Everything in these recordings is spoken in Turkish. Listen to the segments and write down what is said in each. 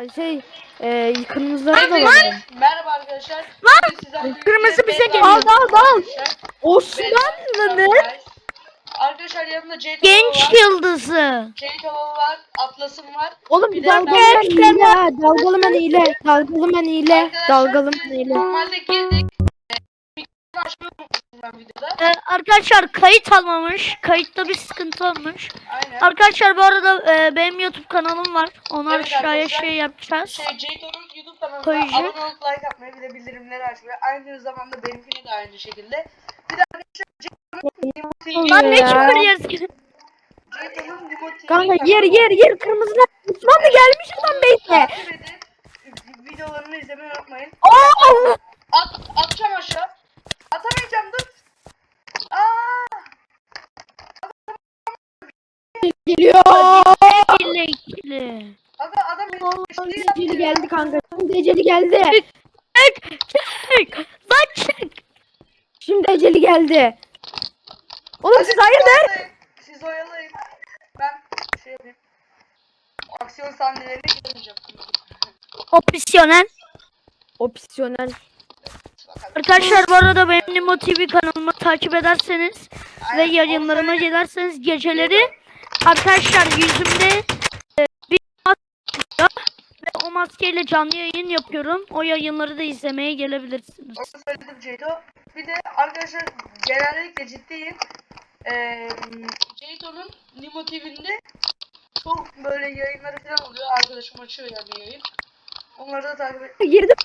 Ya şey e, kırmızıları da var. Merhaba arkadaşlar. Bugün sizlerle Kırmızı birlikte bize Bedwars geliyor. Al al al. arkadaşlar. Osmanlı'nın. Arkadaşlar yanımda Jade Genç Hava var. yıldızı. Jade Hava var. Atlas'ım var. Oğlum Bir de dalgalı ben- men hile. Dalgalı men hile. Dalgalı men hile. Arkadaşlar Dalgalı biz men hile. Normalde girdik. Ee, arkadaşlar kayıt almamış. Kayıtta bir sıkıntı olmuş. Aynen. Arkadaşlar bu arada e, benim YouTube kanalım var. Onu Evet aşağıya arkadaşlar. şey yapacağız. Şey YouTube kanalına Koyacak. abone olup like atmayı bir de bildirimleri açmayı. Aynı zamanda benimkine de aynı şekilde. Bir de arkadaşlar Jaydo'nun Nimo TV Lan ne Ya. küfür yersin? Jaydo'nun Nimo TV Kanka kanalı yer var. yer yer kırmızılar. Osmanlı gelmiş adam bekle. Takip edin. Videolarını izlemeyi unutmayın. Aa! At, atacağım aşağı. Atamayacağım dur. Aa! Geliyor. Birlikli. Aga adam benim peşinde Eceli yaptı. geldi kanka. Şimdi eceli geldi. Çık çık. Lan çık. Şimdi eceli geldi. Oğlum siz hayırdır? Oyalayın. Siz oyalayın. Ben şey yapayım. Aksiyon sahnelerine giremeyeceğim. Opsiyonel. Opsiyonel. Arkadaşlar bu arada benim Nimo TV kanalımı takip ederseniz ve Aynen, yayınlarıma o sene- gelirseniz geceleri arkadaşlar yüzümde e, bir maske var ve o maskeyle canlı yayın yapıyorum. O yayınları da izlemeye gelebilirsiniz. Onu söyledim Ceydo. Bir de arkadaşlar genellikle ciddiyim. Ee, Ceydo'nun Nimo TV'nde çok böyle yayınları falan oluyor. Arkadaşım açıyor yani yayın. Onları da takip et. Girdim.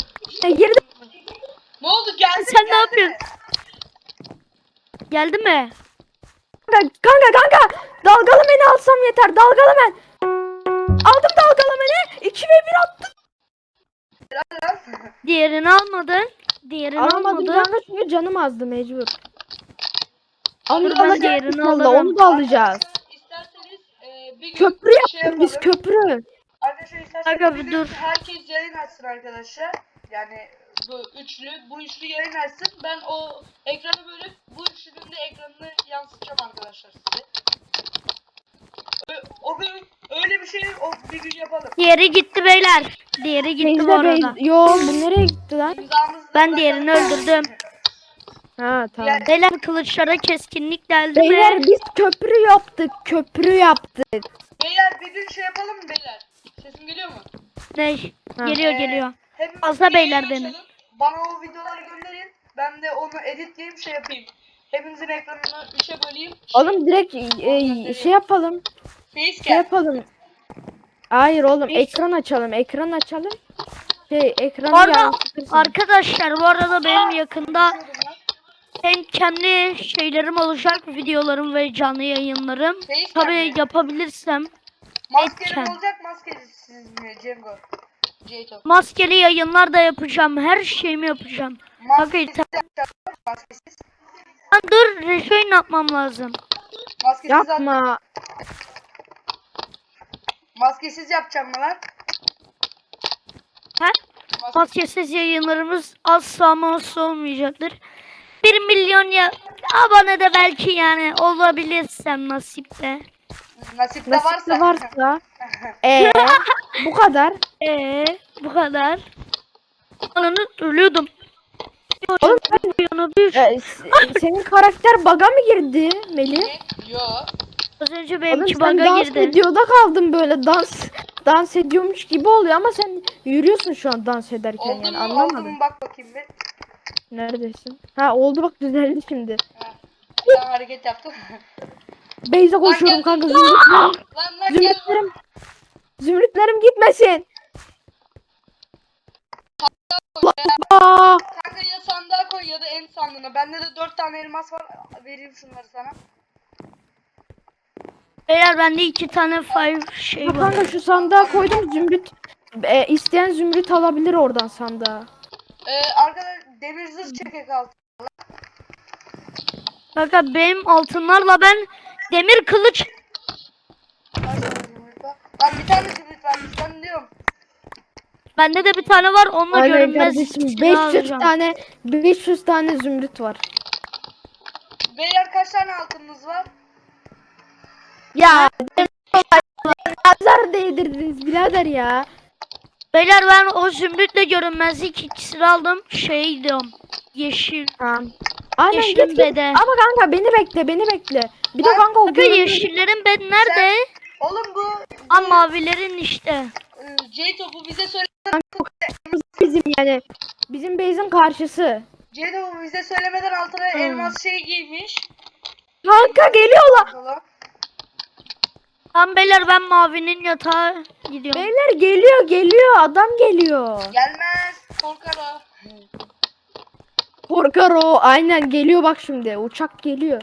E, girdim. Ne oldu geldi Sen ne geldi. yapıyorsun? Geldi mi? Kanka kanka. Dalgalı meni alsam yeter. Dalgalı men. Aldım dalgalı meni. 2 ve 1 attım. Diğerini almadın. Diğerini Alamadım çünkü canım azdı mecbur. Onu Dur, da ben alacağız. diğerini inşallah, alırım. Onu da alacağız. İsterseniz e, bir gün Köprü şey yaptık biz yapalım. köprü. Arkadaşlar isterseniz Aga, bir bir gün dur. herkes yayın açsın arkadaşlar. Yani bu üçlü, bu üçlü yayın açsın. Ben o ekranı bölüp bu üçlünün de ekranını yansıtacağım arkadaşlar size. Ö- O gün öyle bir şey o bir gün yapalım. Diğeri gitti beyler. Diğeri gitti bu arada. bey. Yo bu nereye gitti lan? İmzamızı Ben diğerini öldürdüm. Ha tamam. Beyler kılıçlara keskinlik geldi Beyler biz köprü yaptık. Köprü yaptık. Beyler bir gün şey yapalım mı beyler? Sesim geliyor mu? Ne? Ha. Geliyor Ee, geliyor. hepimiz Fazla bir beyler benim. Bana o videoları gönderin. Ben de onu editleyeyim şey yapayım. Hepinizin ekranını üçe böleyim. Oğlum direkt e, şey yapalım. Şey Facecam. yapalım. Hayır oğlum Biz- ekran açalım. Ekran açalım. Şey ekranı yansıtırsın. arkadaşlar bu arada benim yakında lan. hem kendi şeylerim olacak videolarım ve canlı yayınlarım. Facecam Tabii mi? yapabilirsem Maskeli Facecam. olacak maskesiz mi Cengo? Ceyto. maskeli yayınlar da yapacağım. Her şeyimi yapacağım. Maskesiz yapacak. Maskesiz. Lan dur rejoin yapmam lazım. Maskesiz Yapma. Maskesiz yapacağım mı lan? He? Maske- Maskesiz yayınlarımız asla asla olmayacaktır. 1 milyon ya abone de belki yani olabilirsem nasipte. Nasipte Nasıl varsa. varsa. Eee bu kadar. Eee bu kadar. Ananı ölüyordum. Oğlum Yana bir. e, s- senin karakter baga mı girdi Melih? Yo. Az önce Oğlum benimki sen bug'a dans girdi. videoda kaldın böyle dans dans ediyormuş gibi oluyor ama sen yürüyorsun şu an dans ederken Oldu yani mu? Oldu anlamadım. mu? Bak bakayım bir. Neredesin? Ha oldu bak düzeldi şimdi. Ha. Bir tane hareket yaptım. Beyze koşuyorum kanka zümrütlerim, lan lan gel. zümrütlerim, zümrütlerim gitmesin. Aa, Kanka ya sandığa koy ya da en sandığına. Bende de dört tane elmas var. Vereyim şunları sana. Beyler bende iki tane five şey var. kanka şu sandığa koydum zümrüt. E, isteyen zümrüt alabilir oradan sandığa. Ee, arkadaşlar demir zırh çekek altı. Kanka benim altınlarla ben demir kılıç Kaç tane zümrüt var? Bir tane zümrüt varmış ben diyorum. Bende de bir tane var onunla Aynen görünmez kardeşim silah 500 alacağım. tane 500 tane zümrüt var. Beyler kaç tane altınınız var? Ya nazar değdirdiniz birader ya. Beyler ben o zümrütle görünmezlik iksiri aldım. Şey diyorum. Yeşil. Tamam. Aynen Yeşilin git git. bede. Ama kanka beni bekle beni bekle. Bir de Ben- kanka o görünmez- yeşillerin bed nerede? Oğlum bu Aa mavilerin işte. e, J-Top'u bize söyle. Bizim yani. Bizim base'in karşısı. J-Top'u bize söylemeden altına Hmm. elmas şey giymiş. Kanka geliyorlar. Falan. Tamam beyler ben mavinin yatağa gidiyorum. Beyler geliyor geliyor adam geliyor. Gelmez. Korkar o. Korkar o aynen geliyor bak şimdi uçak geliyor.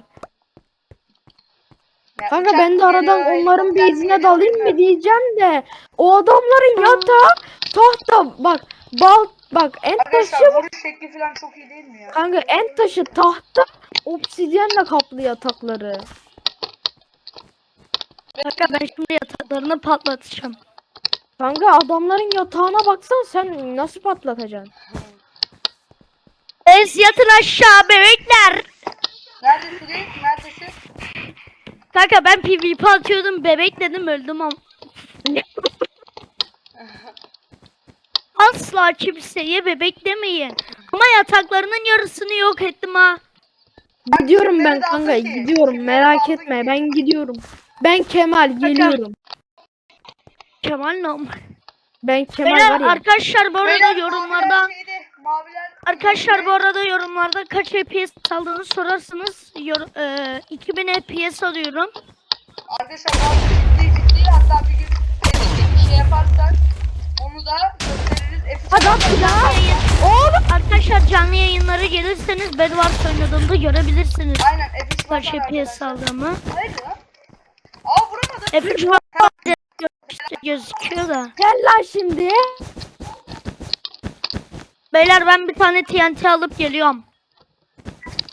Ya Kanka uçak ben de aradan onların base'ine geliyor, dalayım mı diyeceğim de o adamların yatağı tahta bak bal bak en taşı Arkadaşlar vuruş şekli falan çok iyi değil mi ya? kanka en taşı tahta obsidyenle kaplı yatakları. Kanka ben şimdi yataklarını patlatacağım. Kanka adamların yatağına baksan sen nasıl patlatacaksın? Es yatın aşağı bebekler. Neredesin? Neredesin? Kanka ben PvP atıyordum bebek dedim öldüm ama. Asla kimseye bebek demeyin. Ama yataklarının yarısını yok ettim ha. Gidiyorum ben kanka gidiyorum merak etme ben gidiyorum. Ben Kemal geliyorum. Kemal nam. Ben Kemal Beyler var ya. arkadaşlar bu arada yorumlarda maviler Arkadaşlar bu arada yorumlarda kaç FPS aldığını sorarsanız yor, e, 2000 FPS alıyorum. Arkadaşlar ciddi ciddi hatta bir gün bir şey yaparsak onu da gösteririz. Bir daha. Yayın- Oğlum. Arkadaşlar canlı yayınlara gelirseniz Bedwars oynadığımda görebilirsiniz. Aynen Epic Kaç FPS aldığımı. Hayır lan. Aa vuramadım. FPS gözüküyor da. Gel lan şimdi. Beyler ben bir tane TNT alıp geliyorum.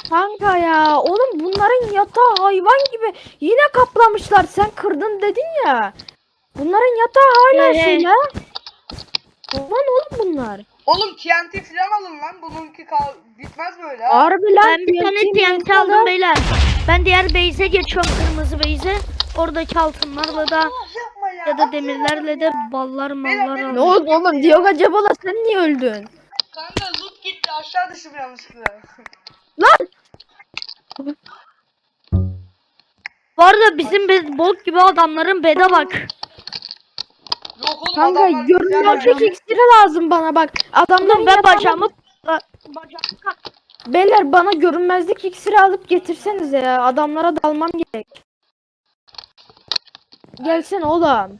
Kanka ya oğlum bunların yatağı hayvan gibi yine kaplamışlar sen kırdın dedin ya. Bunların yatağı hala Ee, şey ya. Ulan oğlum bunlar. Oğlum TNT falan alın lan. Bununki kal bitmez böyle ha. Harbi lan. Ben bir tane TNT TNT aldım beyler. Ben diğer base'e geçiyorum kırmızı base'e. Oradaki altınlarla da ya. ya da demirlerle de ya. ballar Beyler, mallar benim- Ne oldu oğlum Diogo Cabola sen niye öldün? Kanka loot gitti aşağı düştüm yanlışlıkla. Lan. Bu arada bizim bez bok gibi adamların bede bak. Yok oğlum Kanka adamlar güzel görünmezlik ya. iksiri lazım bana bak. Adamların Ben yatağına- bacağımı. Beyler bana görünmezlik iksiri alıp getirsenize ya. Adamlara dalmam gerek. Gelsene oğlum.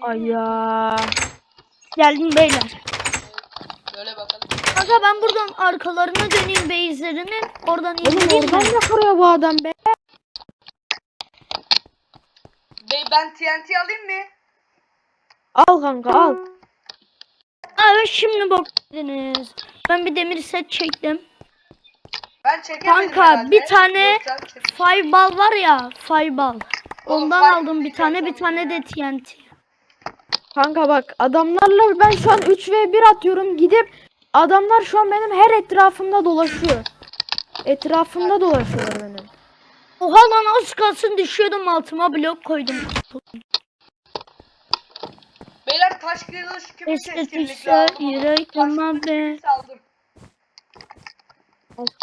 Ay ya. Geldim beyler. Böyle bakalım. Kanka ben buradan arkalarına döneyim base'lerinin. Oradan Oğlum indireyim oradan mi? yakarıyor bu adam be. Bey ben TNT alayım mı? Al kanka al. Aa şimdi bok dediniz. Ben bir demir set çektim. Ben çekemedim Kanka, herhalde. bir tane Yok, sen çek. Fireball var ya fireball. Ondan fireball aldım bir tane bir tane de TNT. Kanka bak adamlarla ben şu an 3 ve 1 atıyorum. Gidip adamlar şu an benim her etrafımda dolaşıyor. Etrafımda dolaşıyorlar benim. Oha lan az kalsın düşüyordum altıma blok koydum. Beyler taş kılıç kimi keskinlikle Estetikse aldım. onu. yürek Taş olmam kılıç be.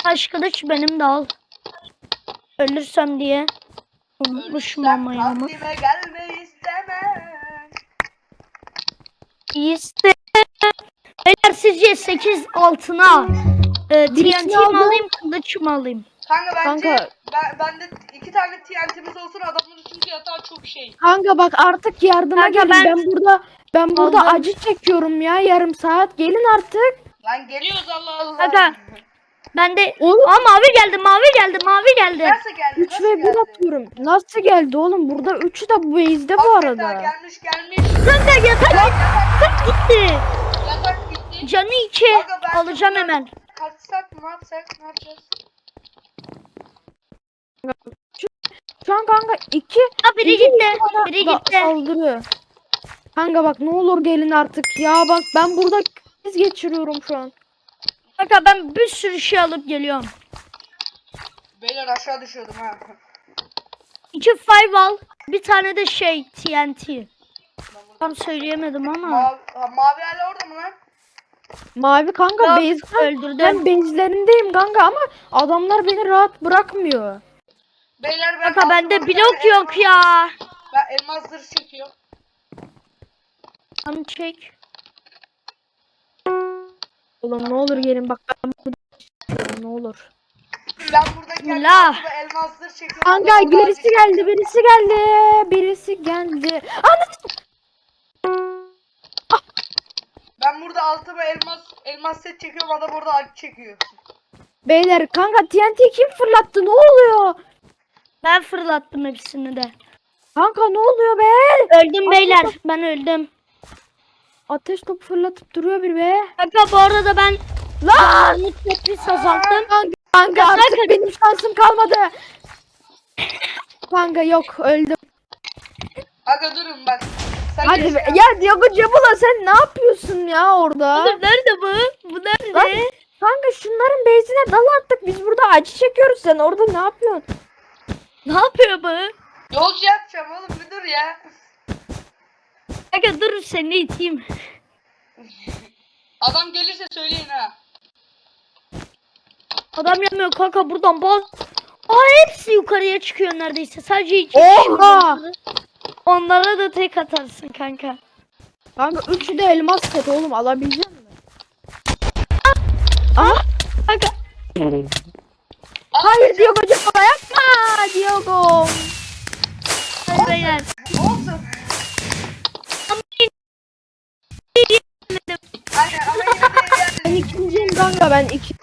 Taş kılıç benim de al. Ölürsem diye. Unutmuşum Ölürsem ama. Kandime gelme istemem. İşte. Beyler sizce 8 altına e, TNT mi aldım. alayım kılıç mı alayım? Kanka bence Kanka. Ben, bende iki tane TNT'miz olsun adamların çünkü yatağı çok şey. Kanka bak artık yardıma Kanka gelin. ben- Ben, burada ben burada Aldım. acı çekiyorum ya yarım saat. Gelin artık. Lan geliyoruz Allah Allah. Kanka. Ben de Oğlum Aa mavi geldi mavi geldi mavi geldi. Nasıl geldi? 3 Nasıl ve 1 geldi? atıyorum. Nasıl geldi oğlum? Burada 3'ü de bu base'de bu arada. gelmiş gelmiş. Kanka yatak yatak gitti. Yatak gitti. Canı 2 Kanka ben alacağım hemen. Kaçsak mı ne yapsak ne yapacağız? Şu an kanka 2 Ha biri gitti. Biri gitti. Saldırıyor. Kanka bak ne olur gelin artık ya bak ben burada kriz geçiriyorum şu an. Kanka ben bir sürü şey alıp geliyorum. Beyler aşağı düşüyordum ha. İki five al. Bir tane de şey TNT. Tam söyleyemedim ama. Mavi, ha, mavi hala orada mı lan? Mavi kanka Yok, base öldürdüm. ben base'lerindeyim kanka ama adamlar beni rahat bırakmıyor. Beyler ben Kanka bende blok yok elmas- ya. Ben elmas zırh çekiyorum. Tamam çek. Oğlum ne olur gelin bak ben burada ne olur. Ben burada kendi Bismillah. altıma elmas zırh çekiyorum. Kanka birisi geldi birisi geldi birisi geldi. Anasını Ben burada altıma elmas elmas set çekiyorum adam orada acı çekiyor. Beyler kanka TNT kim fırlattı ne oluyor? Ben fırlattım hepsini de. Kanka ne oluyor be? Öldüm beyler. Ben öldüm. Ateş topu fırlatıp duruyor bir be. Kanka bu arada ben Lan! Umut Tetris azalttım. Kanka, kanka artık kanka. benim şansım kalmadı. Kanka yok öldüm. Aga durun bak. Sen Hadi be. ya. Diogo Cabula sen ne yapıyorsun ya orada? Oğlum nerede bu? Bu nerede? Kanka şunların base'ine dal artık. Biz burada acı çekiyoruz sen orada ne yapıyorsun? Ne yapıyor bu? Yolcu yapacağım oğlum bir dur ya. Kanka dur seni iteyim. Adam gelirse söyleyin ha. Adam yanmıyor kanka buradan bas. Aa hepsi yukarıya çıkıyor neredeyse. Sadece iki Oha! Onlara da tek atarsın kanka. Kanka üçü de elmas set oğlum alabilecek misin? Ah! Kanka Hayır Diogo Cabula yapma Diogo. hadi beyler. Olsun. Kanka ben iki.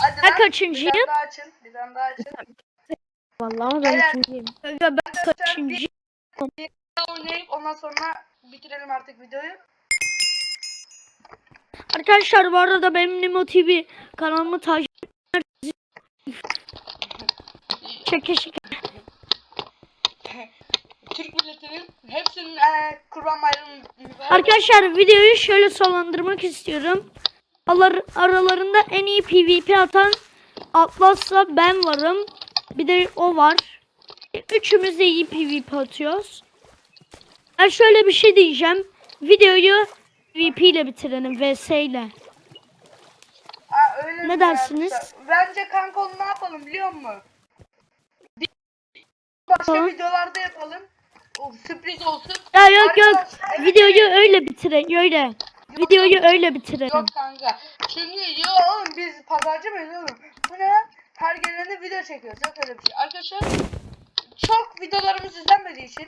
Hadi Ben lan. kaçıncıyım? Bir tane daha açın. Bir tane daha açın. Vallahi ama ben Beyler. ikinciyim. Kanka ben Arkadaşlar, kaçıncı? bir daha oynayıp ondan sonra bitirelim artık videoyu. Arkadaşlar bu arada benim Nemo TV kanalımı takip Şaka şaka. Türk milletinin hepsinin eee kurban bayramı mübarek. Arkadaşlar videoyu şöyle sonlandırmak istiyorum. Alar, aralarında en iyi PvP atan Atlas'la ben varım. Bir de o var. E, Üçümüz de iyi PvP atıyoruz. Ben şöyle bir şey diyeceğim. Videoyu PvP ile bitirelim VS ile. Aa, öyle Ne dersiniz? yapmışlar? Bence kanka onu ne yapalım biliyor musun? Başka Hı. videolarda yapalım. O sürpriz olsun. Ya yok yok. Arkadaşlar, Videoyu öyle bitirelim. Öyle. Videoyu öyle bitirelim. Yok kanka. Çünkü yo oğlum biz pazarcı mıyız oğlum? Bu ne? Her gelene video çekiyoruz. Yok öyle bir şey. Arkadaşlar çok videolarımız izlenmediği için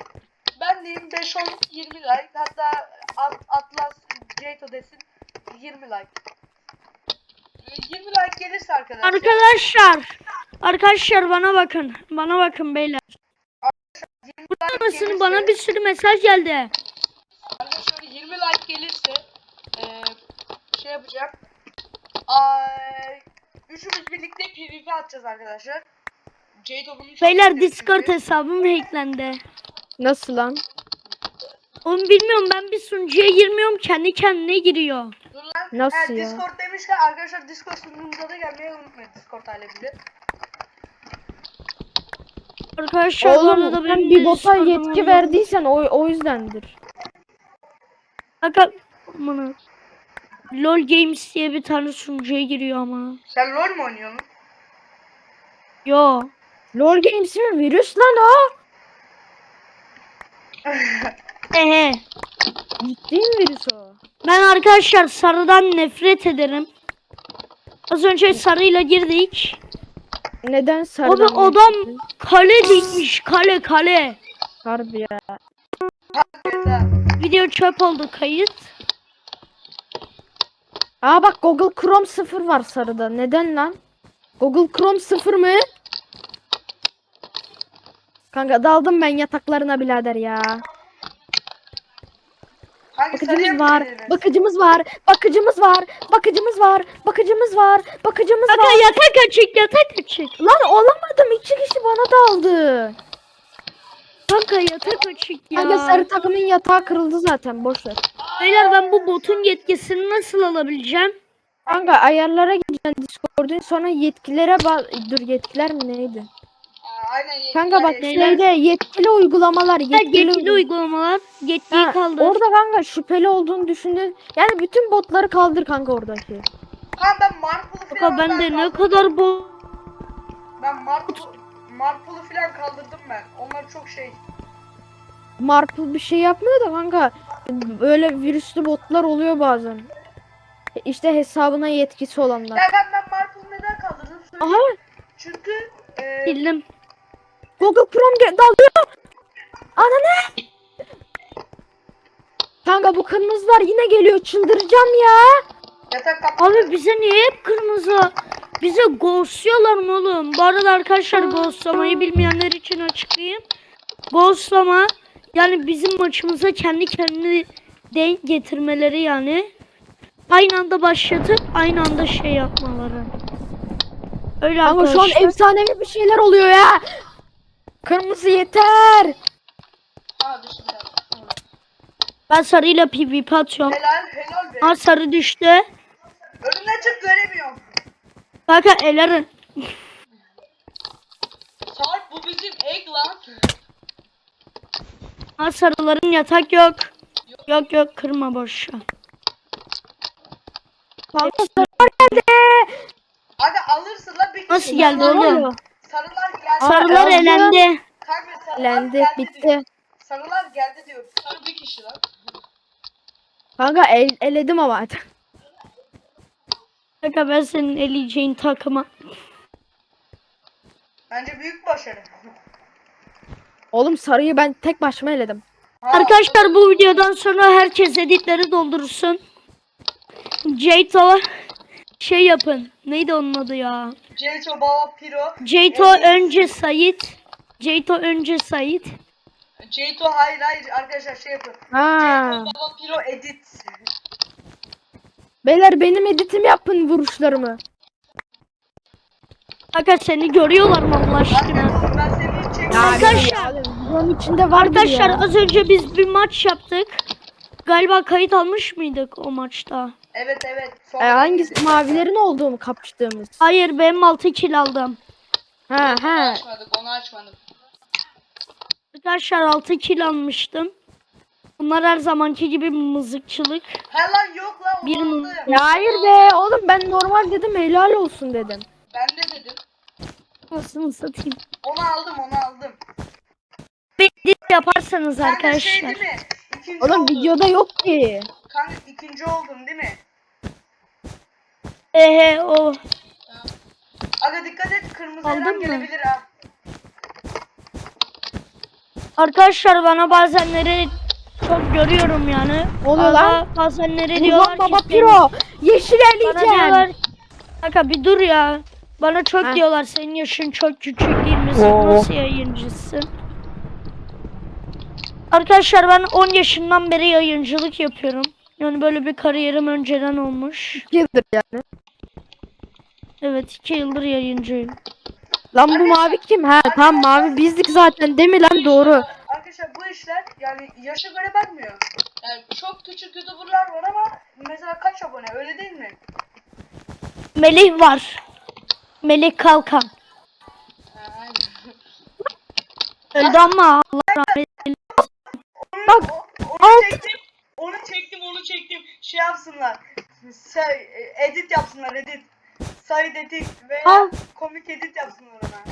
ben diyeyim 5 10 20 like hatta At- Atlas Jayto desin 20 like. Ee, 20 like gelirse arkadaşlar. Arkadaşlar. Arkadaşlar bana bakın. Bana bakın beyler. 20 like gelirse- bana bir sürü mesaj geldi. Arkadaşlar 20 like gelirse eee şey yapacağım. Ay, üçümüz birlikte PvP atacağız arkadaşlar. Çok Beyler Discord hesabım hacklendi. Nasıl lan? Oğlum bilmiyorum ben bir sunucuya girmiyorum kendi kendine giriyor. Dur lan. Nasıl ya? Discord demişken arkadaşlar Discord sunucumuza da gelmeyi unutmayın Discord aleminde. Arkadaşlar Oğlum sen benim bir bota Discord'um yetki var. verdiysen o, o yüzdendir. Kanka aman LOL Games diye bir tane sunucuya giriyor ama. Sen LoL mu oynuyorsun? Yo. LoL Games mi? Virüs lan o. Ehe. Ciddi mi virüs o? Ben arkadaşlar sarıdan nefret ederim. Az önce sarıyla girdik. Neden Abi sarıdan adam kale dikmiş kale kale. Harbi ya. Video çöp oldu kayıt. Aa bak Google Chrome 0 var sarıda. Neden lan? Google Chrome 0 mı? Kanka daldım ben yataklarına birader ya. Hangi Bakıcımız mı var. Bakıcımız var. Bakıcımız var. Bakıcımız var. Bakıcımız var. Bakıcımız Kanka var. yatak açık yatak açık. Lan olamadım. İki kişi bana daldı. Kanka yatak açık ya. Kanka sarı takımın yatağı kırıldı zaten. Boş ver. Beyler ben bu botun yetkisini nasıl alabileceğim? Kanka ayarlara gireceksin Discord'un sonra yetkilere dur yetkiler mi neydi? Aynen. Kanka bak şeyde yetkili uygulamalar, yetkili, yetkili uygulamalar. uygulamalar. Yetkiyi Ha, kaldır. Orada kanka şüpheli olduğunu düşündüğün yani bütün botları kaldır kanka oradaki. Kanka ben Marple'ı Kanka falan ben de ne kadar bu Ben Marple, Marple'ı falan kaldırdım ben. Onlar çok şey. Marple bir şey yapmıyor da kanka böyle virüslü botlar oluyor bazen. İşte hesabına yetkisi olanlar. Ya ben, ben Marple'ı neden kaldırdım söyleyeyim. Aha Çünkü e, bildim. Google Chrome ge- dalıyor. Ananı. Kanka bu kırmızılar yine geliyor çıldıracağım ya. yatak. Abi bize niye hep kırmızı? Bize ghostluyorlar mı oğlum? Bu arada arkadaşlar ghostlamayı bilmeyenler için açıklayayım. Ghostlama yani bizim maçımıza kendi kendini denk getirmeleri yani. Aynı anda başlatıp aynı anda şey yapmaları. Öyle Kanka şu an arkadaşlar. efsanevi bir şeyler oluyor ya. Kırmızı yeter. Düştü. Ben sarıyla PvP atıyorum. Helal helal be. Ha sarı düştü. Önümden çık göremiyorum. Kanka elerin. Sarp bu bizim egg lan. Ha sarıların yatak yok. Yok yok kırma boş. ver. Kanka sarılar geldi. Hadi alırsın lan bir kişi. Nasıl geldi oğlum? Sarılar geldi. Sarılar aldı. elendi. Kanka sarılar Lendi geldi bitti. diyor. Sarılar geldi diyor. Sarı bir kişi lan. Kanka el, eledim ama. Kanka ben senin eleyeceğin takıma. Bence büyük başarı. Oğlum sarıyı ben tek başıma eledim. Ha, Arkadaşlar bu videodan sonra herkes editleri doldursun. Jayto şey yapın. Neydi onun adı ya? Ceyto Baba Piro. Jayto Edit. önce Sait. Jayto önce Sait. Ceyto hayır hayır arkadaşlar şey yapın. Ha. Ceyto Baba Piro edit. Beyler benim editim yapın vuruşlarımı. Kanka seni görüyorlar mı Allah aşkına? Arkadaşlar ben seni Arkadaşlar- Videonun içinde vardır Arkadaşlar ya. az önce biz bir maç yaptık. Galiba kayıt almış mıydık o maçta? Evet evet. E, Sonra hangisi mavilerin olduğu mu kapıştığımız? Hayır benim 6 kill aldım. Ha Onu ha. açmadık onu açmadık. Arkadaşlar 6 kill almıştım. Bunlar her zamanki gibi mızıkçılık. He lan yok lan Bir aldım. Ya hayır be oğlum ben normal dedim helal olsun dedim. Ben de dedim. Nasıl satayım? Onu aldım onu aldım. Bir yaparsanız Kanka şey arkadaşlar. değil mi? İkinci Oğlum oldum. videoda yok ki. Kanka ikinci oldum değil mi? Ehe o. Aga dikkat et kırmızı Aldın mı? gelebilir ha. Arkadaşlar bana bazenleri çok görüyorum yani. Oluyor lan. Bazenleri diyorlar ki baba senin- piro. Yeşil eleyeceğim. Kanka bir dur ya. Bana çok Ha. diyorlar senin yaşın çok küçük değil misin? Oo. Nasıl yayıncısın? Arkadaşlar ben 10 yaşından beri yayıncılık yapıyorum. Yani böyle bir kariyerim önceden olmuş. Yıldır yani. Evet 2 yıldır yayıncıyım. Lan bu mavi kim? Ha tam mavi bizdik zaten değil mi lan doğru. Arkadaşlar bu işler yani yaşa göre bakmıyor. Yani çok küçük youtuberlar var ama mesela kaç abone öyle değil mi? Melih var. Melih Kalkan. Öldü ama Allah rahmet eylesin. Bak, onu alt. çektim. Onu çektim onu çektim. Şey yapsınlar. E, edit yapsınlar edit. Side edit veya Al. komik edit yapsınlar ona.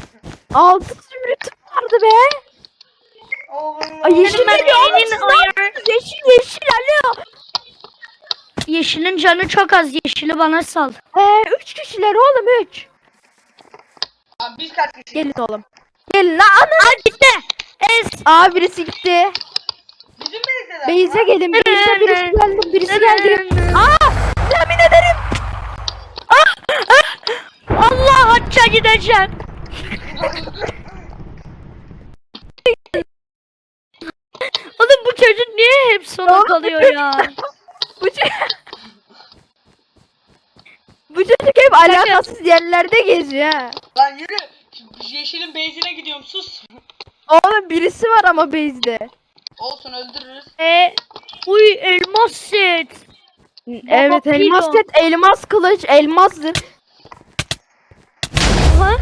Altı zümrüt vardı be. Benim Ay, yeşil Ben geliyor oğlum, elin siz ne ayarı- yapıyorsunuz? Yeşil yeşil alo. Yeşilin canı çok az. Yeşili bana sal. Ee, üç kişiler oğlum üç. Abi biz kaç kişi? Gelin oğlum. Gelin lan ana. Gitti. Es. Aa birisi gitti. Bizim base'deler. Beyze gelin. Beyze birisi geldi. Birisi geldi. Aa yemin ederim. Allah hacca gideceğim. Oğlum bu çocuk niye hep sona kalıyor ya? Bu çocuk... Bu çocuk hep alakasız yerlerde geziyor ha. Lan yürü. Yeşilin base'ine gidiyorum sus. Oğlum birisi var ama Beyze'de. Olsun öldürürüz. E, uy elmas set. Evet Piro. elmas set, elmas kılıç, elmas zırh. Ha?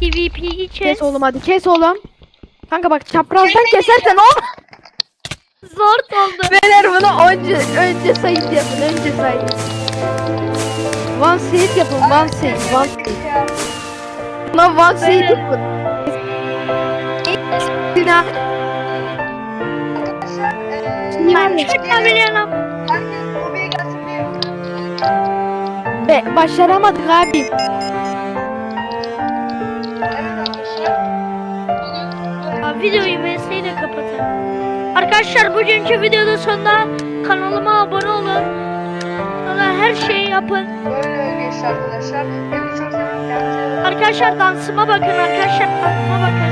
PvP için Kes oğlum hadi kes oğlum. Kanka bak çaprazdan kesersen o. zor oldu. Beyler bunu önce önce sayit yapın önce sayit. One sayit yapın one sayit one sayit. Ya. Buna one sayit Beyler. yapın. Eee Niye Ben öyle? çıkma biliyorum. herkes lobiye gelsin diye. Be, başaramadık abi. Arkadaşlar bugünkü videonun sonunda kanalıma abone olun. Bana her şeyi yapın. böyle geçti arkadaşlar. Hepinizi çok seviyorum. Arkadaşlar dansıma bakın arkadaşlar dansıma bakın.